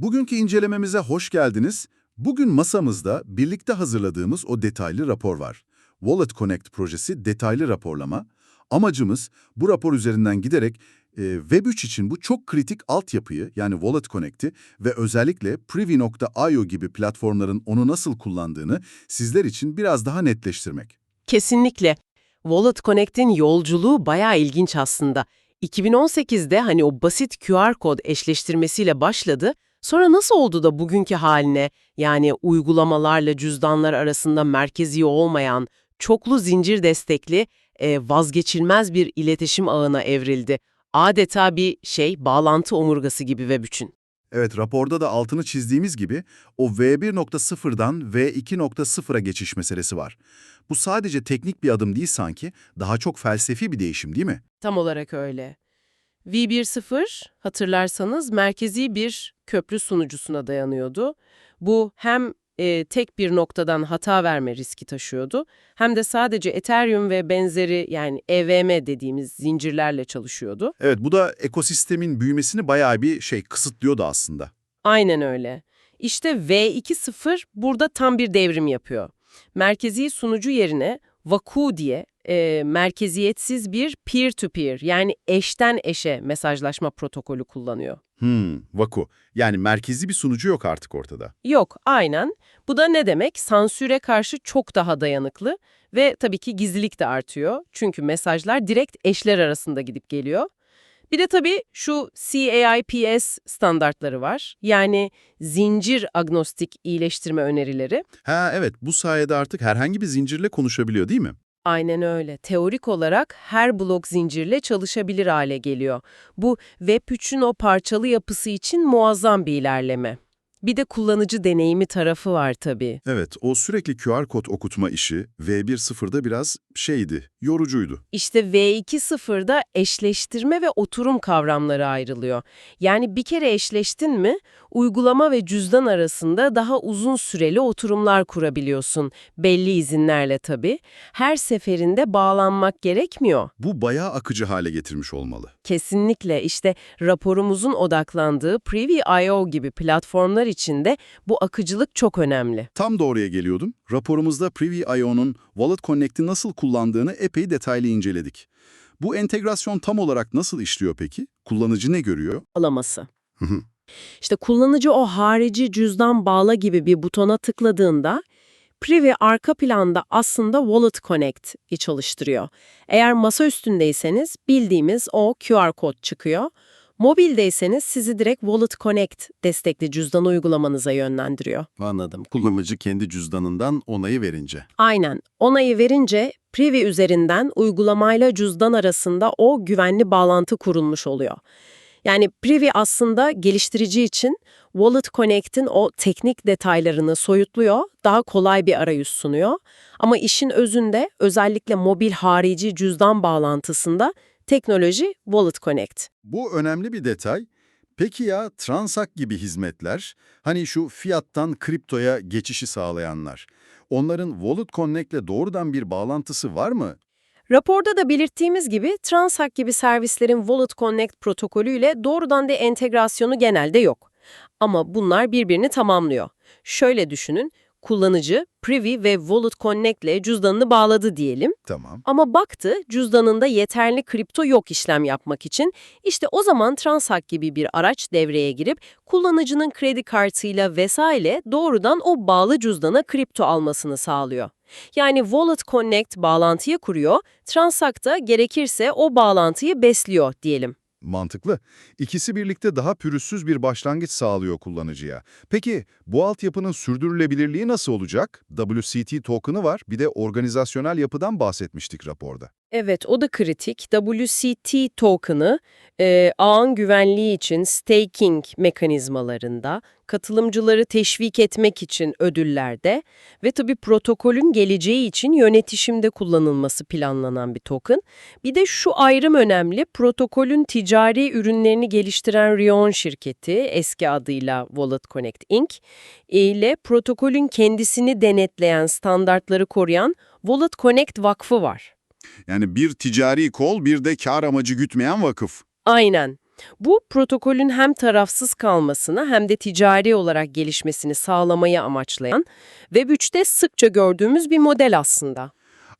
Bugünkü incelememize hoş geldiniz. Bugün masamızda birlikte hazırladığımız o detaylı rapor var. Wallet Connect projesi detaylı raporlama. Amacımız bu rapor üzerinden giderek e, Web3 için bu çok kritik altyapıyı yani Wallet Connect'i ve özellikle Privy.io gibi platformların onu nasıl kullandığını sizler için biraz daha netleştirmek. Kesinlikle. Wallet Connect'in yolculuğu bayağı ilginç aslında. 2018'de hani o basit QR kod eşleştirmesiyle başladı. Sonra nasıl oldu da bugünkü haline yani uygulamalarla cüzdanlar arasında merkezi olmayan, çoklu zincir destekli, e, vazgeçilmez bir iletişim ağına evrildi. Adeta bir şey, bağlantı omurgası gibi Web 3'ün. Evet, raporda da altını çizdiğimiz gibi o V1.0'dan V2.0'a geçiş meselesi var. Bu sadece teknik bir adım değil sanki, daha çok felsefi bir değişim değil mi? Tam olarak öyle. V1.0 hatırlarsanız merkezi bir köprü sunucusuna dayanıyordu. Bu hem e, tek bir noktadan hata verme riski taşıyordu hem de sadece Ethereum ve benzeri yani EVM dediğimiz zincirlerle çalışıyordu. Evet, bu da ekosistemin büyümesini bayağı bir şey kısıtlıyordu aslında. Aynen öyle. İşte V2.0 burada tam bir devrim yapıyor. Merkezi sunucu yerine Vaku diye e, merkeziyetsiz bir peer-to-peer yani eşten eşe mesajlaşma protokolü kullanıyor. Hmm, Vaku. Yani merkezi bir sunucu yok artık ortada. Yok, aynen. Bu da ne demek? Sansüre karşı çok daha dayanıklı ve tabii ki gizlilik de artıyor. Çünkü mesajlar direkt eşler arasında gidip geliyor. Bir de tabii şu CAIPS standartları var. Yani zincir agnostik iyileştirme önerileri. Ha evet, bu sayede artık herhangi bir zincirle konuşabiliyor değil mi? Aynen öyle. Teorik olarak her blok zincirle çalışabilir hale geliyor. Bu Web3'ün o parçalı yapısı için muazzam bir ilerleme. Bir de kullanıcı deneyimi tarafı var tabii. Evet, o sürekli QR kod okutma işi V1.0'da biraz şeydi, yorucuydu. İşte V2.0'da eşleştirme ve oturum kavramları ayrılıyor. Yani bir kere eşleştin mi, uygulama ve cüzdan arasında daha uzun süreli oturumlar kurabiliyorsun. Belli izinlerle tabii. Her seferinde bağlanmak gerekmiyor. Bu bayağı akıcı hale getirmiş olmalı. Kesinlikle işte raporumuzun odaklandığı Privy.io gibi platformlar için de bu akıcılık çok önemli. Tam da oraya geliyordum. Raporumuzda Privy.io'nun Wallet Connect'i nasıl kullandığını epey detaylı inceledik. Bu entegrasyon tam olarak nasıl işliyor peki? Kullanıcı ne görüyor? Alaması. Hı hı. İşte kullanıcı o harici cüzdan bağla gibi bir butona tıkladığında Privy arka planda aslında Wallet Connect'i çalıştırıyor. Eğer masa üstündeyseniz bildiğimiz o QR kod çıkıyor. Mobildeyseniz sizi direkt Wallet Connect destekli cüzdan uygulamanıza yönlendiriyor. Anladım. Kullanıcı kendi cüzdanından onayı verince. Aynen. Onayı verince Privy üzerinden uygulamayla cüzdan arasında o güvenli bağlantı kurulmuş oluyor. Yani Privy aslında geliştirici için Wallet Connect'in o teknik detaylarını soyutluyor, daha kolay bir arayüz sunuyor. Ama işin özünde özellikle mobil harici cüzdan bağlantısında teknoloji Wallet Connect. Bu önemli bir detay. Peki ya Transact gibi hizmetler, hani şu fiyattan kriptoya geçişi sağlayanlar, onların Wallet Connect'le doğrudan bir bağlantısı var mı? Raporda da belirttiğimiz gibi Transact gibi servislerin Wallet Connect protokolüyle doğrudan da entegrasyonu genelde yok. Ama bunlar birbirini tamamlıyor. Şöyle düşünün, kullanıcı Privy ve Wallet Connect ile cüzdanını bağladı diyelim. Tamam. Ama baktı cüzdanında yeterli kripto yok işlem yapmak için. İşte o zaman Transact gibi bir araç devreye girip kullanıcının kredi kartıyla vesaire doğrudan o bağlı cüzdana kripto almasını sağlıyor. Yani Wallet Connect bağlantıyı kuruyor, Transact da gerekirse o bağlantıyı besliyor diyelim. Mantıklı. İkisi birlikte daha pürüzsüz bir başlangıç sağlıyor kullanıcıya. Peki bu altyapının sürdürülebilirliği nasıl olacak? WCT token'ı var, bir de organizasyonel yapıdan bahsetmiştik raporda. Evet, o da kritik. WCT token'ı e, ağın güvenliği için staking mekanizmalarında, katılımcıları teşvik etmek için ödüllerde ve tabii protokolün geleceği için yönetişimde kullanılması planlanan bir token. Bir de şu ayrım önemli, protokolün ticari ürünlerini geliştiren Rion şirketi, eski adıyla Wallet Connect Inc. ile protokolün kendisini denetleyen, standartları koruyan Wallet Connect Vakfı var. Yani bir ticari kol, bir de kar amacı gütmeyen vakıf. Aynen. Bu protokolün hem tarafsız kalmasını hem de ticari olarak gelişmesini sağlamayı amaçlayan Web3'te sıkça gördüğümüz bir model aslında.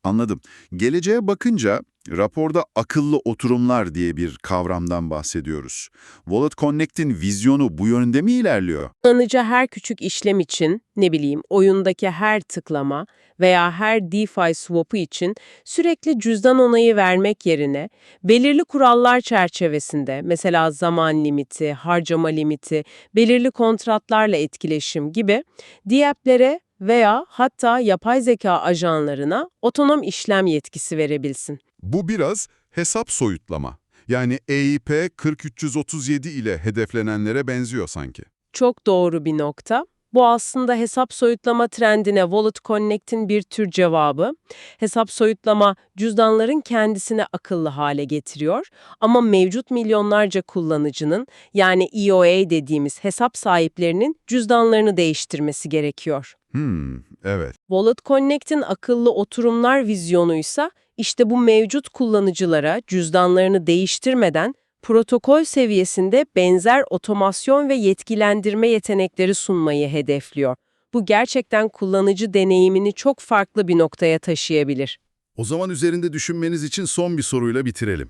Anladım. Geleceğe bakınca raporda akıllı oturumlar diye bir kavramdan bahsediyoruz. Wallet Connect'in vizyonu bu yönde mi ilerliyor? Kullanıcı her küçük işlem için, ne bileyim, oyundaki her tıklama veya her DeFi swap'ı için sürekli cüzdan onayı vermek yerine belirli kurallar çerçevesinde, mesela zaman limiti, harcama limiti, belirli kontratlarla etkileşim gibi DApp'lere veya hatta yapay zeka ajanlarına otonom işlem yetkisi verebilsin. Bu biraz hesap soyutlama. Yani EIP 4337 ile hedeflenenlere benziyor sanki. Çok doğru bir nokta. Bu aslında hesap soyutlama trendine Wallet Connect'in bir tür cevabı. Hesap soyutlama cüzdanların kendisine akıllı hale getiriyor ama mevcut milyonlarca kullanıcının yani EOA dediğimiz hesap sahiplerinin cüzdanlarını değiştirmesi gerekiyor. Hmm, evet. Wallet Connect'in akıllı oturumlar vizyonuysa işte bu mevcut kullanıcılara cüzdanlarını değiştirmeden protokol seviyesinde benzer otomasyon ve yetkilendirme yetenekleri sunmayı hedefliyor. Bu gerçekten kullanıcı deneyimini çok farklı bir noktaya taşıyabilir. O zaman üzerinde düşünmeniz için son bir soruyla bitirelim.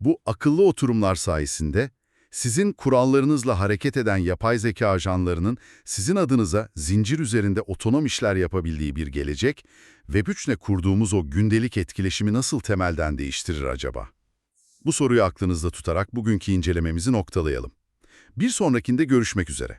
Bu akıllı oturumlar sayesinde sizin kurallarınızla hareket eden yapay zeka ajanlarının sizin adınıza zincir üzerinde otonom işler yapabildiği bir gelecek, Web3'le kurduğumuz o gündelik etkileşimi nasıl temelden değiştirir acaba? Bu soruyu aklınızda tutarak bugünkü incelememizi noktalayalım. Bir sonrakinde görüşmek üzere.